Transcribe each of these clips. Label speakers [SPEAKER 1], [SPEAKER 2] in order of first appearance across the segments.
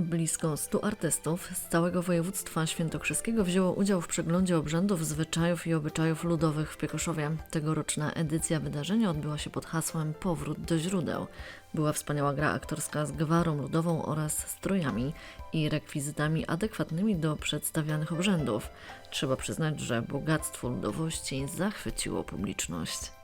[SPEAKER 1] Blisko 100 artystów z całego województwa świętokrzyskiego wzięło udział w przeglądzie obrzędów, zwyczajów i obyczajów ludowych w Piekoszowie. Tegoroczna edycja wydarzenia odbyła się pod hasłem Powrót do źródeł. Była wspaniała gra aktorska z gwarą ludową oraz strojami i rekwizytami adekwatnymi do przedstawianych obrzędów. Trzeba przyznać, że bogactwo ludowości zachwyciło publiczność.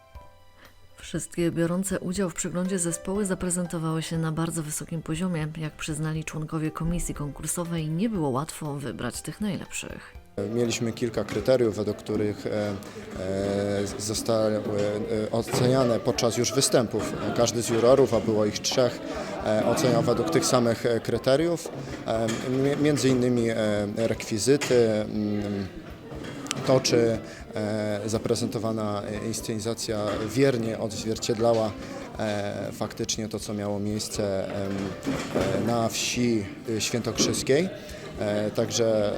[SPEAKER 1] Wszystkie biorące udział w przeglądzie zespoły zaprezentowały się na bardzo wysokim poziomie. Jak przyznali członkowie komisji konkursowej, nie było łatwo wybrać tych najlepszych.
[SPEAKER 2] Mieliśmy kilka kryteriów, według których e, e, zostały e, oceniane podczas już występów. Każdy z jurorów, a było ich trzech, oceniał według tych samych kryteriów, mi- między innymi rekwizyty, to czy e, zaprezentowana inscenizacja wiernie odzwierciedlała e, faktycznie to, co miało miejsce e, na wsi świętokrzyskiej. Także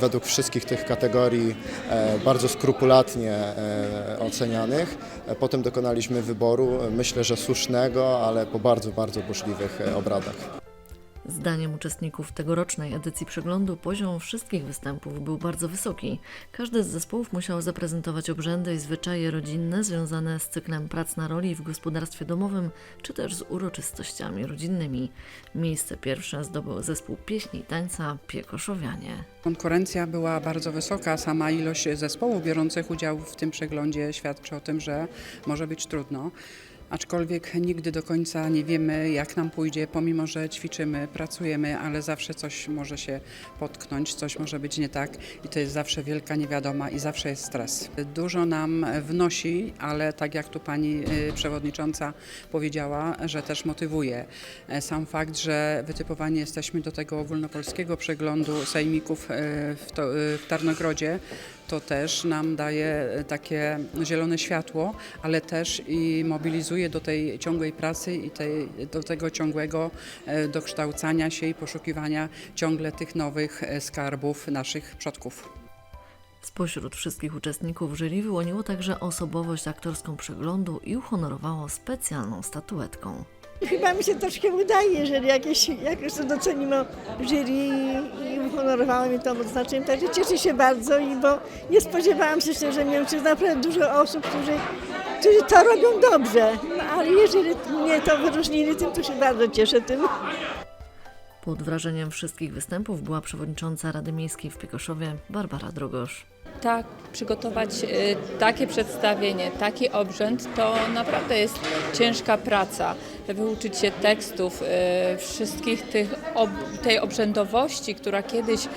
[SPEAKER 2] według wszystkich tych kategorii bardzo skrupulatnie ocenianych. Potem dokonaliśmy wyboru, myślę, że słusznego, ale po bardzo, bardzo burzliwych obradach.
[SPEAKER 1] Zdaniem uczestników tegorocznej edycji przeglądu poziom wszystkich występów był bardzo wysoki. Każdy z zespołów musiał zaprezentować obrzędy i zwyczaje rodzinne związane z cyklem prac na roli w gospodarstwie domowym, czy też z uroczystościami rodzinnymi. Miejsce pierwsze zdobył zespół pieśni i tańca Piekoszowianie.
[SPEAKER 3] Konkurencja była bardzo wysoka, sama ilość zespołów biorących udział w tym przeglądzie świadczy o tym, że może być trudno. Aczkolwiek nigdy do końca nie wiemy, jak nam pójdzie, pomimo że ćwiczymy, pracujemy, ale zawsze coś może się potknąć, coś może być nie tak i to jest zawsze wielka niewiadoma i zawsze jest stres. Dużo nam wnosi, ale tak jak tu pani y, przewodnicząca powiedziała, że też motywuje. E, Sam fakt, że wytypowani jesteśmy do tego ogólnopolskiego przeglądu sejmików e, w, to, e, w Tarnogrodzie, to też nam daje e, takie zielone światło, ale też i mobilizuje do tej ciągłej pracy i tej, do tego ciągłego e, dokształcania się i poszukiwania ciągle tych nowych e, skarbów naszych przodków.
[SPEAKER 1] Spośród wszystkich uczestników jury wyłoniło także osobowość aktorską przeglądu i uhonorowało specjalną statuetką.
[SPEAKER 4] Chyba mi się troszkę udaje, jeżeli jakieś, jakoś to docenimy jury i uhonorowało mi to odznaczeniem, także cieszę się bardzo i bo nie spodziewałam się szczerze mówiąc, że naprawdę dużo osób, którzy, którzy to robią dobrze, no, ale jeżeli mnie to wyróżnili tym, to się bardzo cieszę tym.
[SPEAKER 1] Pod wrażeniem wszystkich występów była przewodnicząca Rady Miejskiej w Piekoszowie Barbara Drogosz.
[SPEAKER 5] Tak przygotować y, takie przedstawienie, taki obrzęd, to naprawdę jest ciężka praca. Wyuczyć się tekstów, y, wszystkich tych tej obrzędowości, która kiedyś y,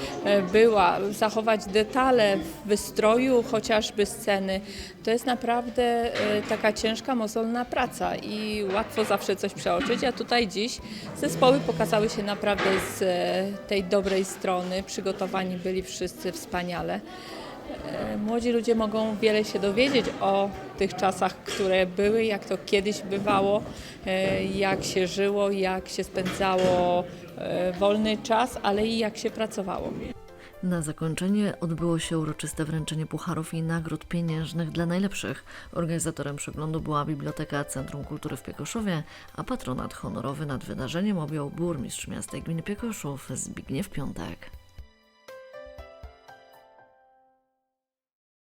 [SPEAKER 5] była, zachować detale w wystroju chociażby sceny. To jest naprawdę taka ciężka, mozolna praca i łatwo zawsze coś przeoczyć, a tutaj dziś zespoły pokazały się naprawdę z tej dobrej strony, przygotowani byli wszyscy wspaniale. E, Młodzi ludzie mogą wiele się dowiedzieć o tych czasach, które były, jak to kiedyś bywało, e, jak się żyło, jak się spędzało e, wolny czas, ale i jak się pracowało.
[SPEAKER 1] Na zakończenie odbyło się uroczyste wręczenie pucharów i nagród pieniężnych dla najlepszych. Organizatorem przeglądu była Biblioteka Centrum Kultury w Piekoszowie, a patronat honorowy nad wydarzeniem objął burmistrz miasta gminy Piekoszów Zbigniew Piątek.